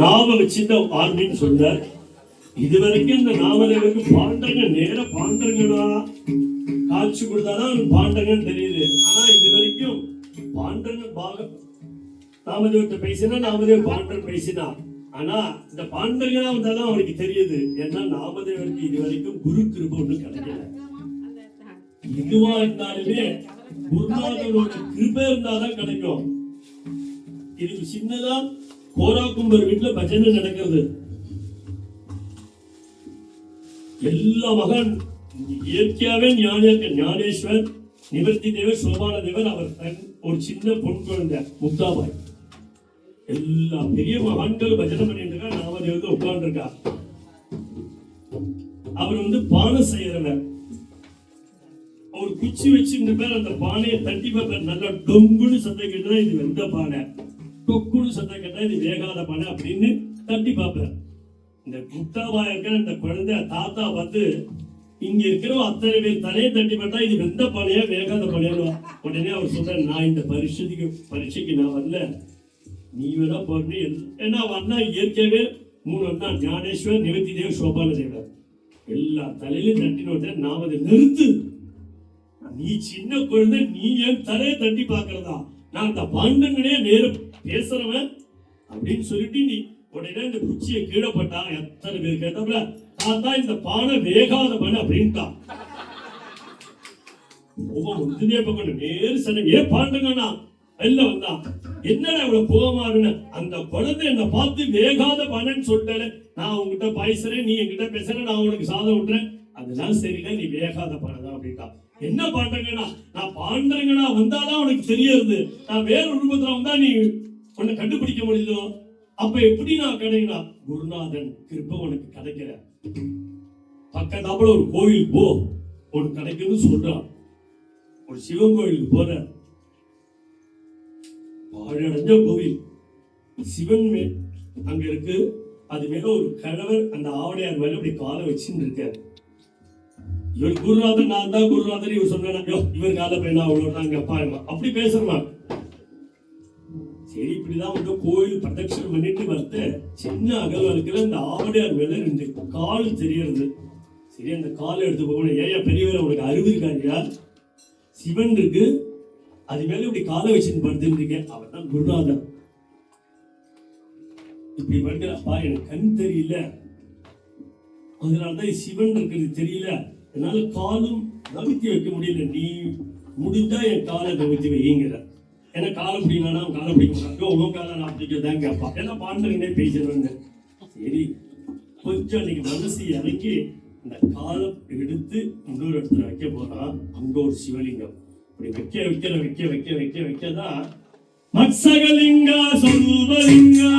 நாம வச்சிருந்த ஆர்மின்னு சொன்னார். இதுவரைக்கும் இந்த நாமதேவருக்கு பாண்டங்க நேர பாண்டங்கனா காட்சி கொடுத்தாதான் பாண்டங்கன்னு தெரியுது. ஆனா இது வரைக்கும் பாண்டங்க பாகம் நாமதேவத்தை பேசினா நாமதேவ பாண்டன் பேசினா. ஆனா இந்த பாண்டங்கனா வந்தாதான் அவனுக்கு தெரியுது. ஏன்னா நாமதேவருக்கு இது வரைக்கும் குரு கிருப ஒண்ணு கிடைக்கல. இதுவா இருந்தாலுமே குருநாதனோட கிருப இருந்தாதான் கிடைக்கும். இதுக்கு சின்னதா கோராக்கும்பர் வீட்டுல பஜனை நடக்கிறது. எல்லா மகன் இயற்கையாவே ஞான ஞானேஸ்வர் நிவர்த்தி தேவர் சோபான தேவர் அவர் தன் ஒரு சின்ன பொன் குழந்தை முக்தாபாய் எல்லா பெரிய மகான்கள் பஜனை பண்ணிட்டு இருக்கா உட்கார்ந்து உட்கார்ந்துருக்கா அவர் வந்து பானை செய்யறவர் அவர் குச்சி வச்சிருந்த பேர் அந்த பானையை தட்டி பார்ப்பார். நல்லா டொங்குன்னு சத்தம் கேட்டுதான் இது வெந்த பானை. டொக்குன்னு சத்தம் கேட்டா இது வேகாத பானை அப்படின்னு தட்டி பார்ப்பேன். இந்த குட்டாவா இருக்கிற இந்த குழந்தை தாத்தா வந்து இங்க இருக்கிற அத்தனை பேர் தலையை தட்டி பார்த்தா இது வெந்த பானையா வேகாத பானையா உடனே அவர் சொல்ற நான் இந்த பரிசுக்கு பரீட்சைக்கு நான் வரல. நீ வேணா போறீ ஏன்னா அவன் அண்ணா இயற்கையாவே மூணு அண்ணா ஞானேஸ்வர் நிவர்த்தி தேவ் சோபான தேவர். எல்லா தலையிலும் தட்டின உடனே நாம் அதை நிறுத்து. நீ சின்ன குழந்தை நீ ஏன் தலையை தட்டி பார்க்கறதா? நான் அந்த பாண்டங்களே நேரம் பேசுறவன் அப்படின்னு சொல்லிட்டு நீ உடனே இந்த குச்சியை கீழே எத்தனை பேர் கேட்டாப்ல நான் தான் இந்த பானை வேகாத அப்படின்ட்டான். முகம் முந்தினே பக்கம் நேரு சண்டை ஏ பாண்டுங்கண்ணா வெளில வந்தான் என்னடா இவ்வளவு கோபமாருன்னு அந்த குழந்தை என்னை பார்த்து வேகாத பணன்னு சொல்லிட்டே நான் உங்ககிட்ட பாய்சறேன் நீ என்கிட்ட பேசுற நான் உனக்கு சாதம் விட்டுறேன் அதெல்லாம் சரியில்லை நீ வேகாத பணம் அப்படின்ட்டான். என்ன பாண்டங்கண்ணா நான் பாண்டங்கண்ணா வந்தாதான் உனக்கு தெரியறது. நான் வேற ரூபத்துல வந்தா நீ உன்னை கண்டுபிடிக்க முடியுதோ? அப்ப எப்படி நான் கிடைக்கா குருநாதன் கிருப்ப உனக்கு கிடைக்கிற பக்கத்தாப்புல ஒரு கோயில் போ. உனக்கு கிடைக்குன்னு சொல்றான். ஒரு சிவன் கோயிலுக்கு போற. பாழடைஞ்ச கோவில். சிவன் மேல் அங்க இருக்கு. அது மேல ஒரு கணவர் அந்த ஆவடையார் மேல அப்படி காலை வச்சுன்னு இருக்கார். இவர் குருநாதன் நான் தான் குருநாதன். இவர் சொன்னா இவர் கால பையனா அவ்வளோ நாங்க அப்பா அம்மா அப்படி பேசுறாங்க சரி இப்படிதான் வந்து கோயில் பிரதட்சணம் பண்ணிட்டு வந்து சின்ன அகல் இருக்கிற இந்த ஆவடியார் மேல ரெண்டு கால் தெரியறது. சரி அந்த கால் எடுத்து போகணும். ஏன் பெரியவர் உனக்கு அறிவு இருக்காருயா சிவன் இருக்கு. அது மேல இப்படி காலை வச்சுன்னு படுத்துட்டு இருக்கேன். அவர் தான் குருநாதன். இப்படி படுக்கிறப்பா எனக்கு கண் தெரியல. அதனாலதான் சிவன் இருக்கிறது தெரியல. என்னால காலும் நகர்த்தி வைக்க முடியல. நீ முடிந்தா என் காலை நகர்த்தி வைங்கிற ஏன்னா காலை பிடிக்கலன்னா அவன் காலை பிடிக்க மாட்டான் உங்க காலை நான் பிடிக்கிறதான் கேட்பான் ஏன்னா பாண்டவனே பேசுறேன்னு சரி கொஞ்சம் அன்னைக்கு மனசு இறக்கி இந்த காலம் எடுத்து இன்னொரு இடத்துல வைக்க போறான் அங்க ஒரு சிவலிங்கம் இப்படி வைக்க வைக்கிற வைக்க வைக்க வைக்க வைக்கதான் மத்சகலிங்கா சொல்வலிங்கா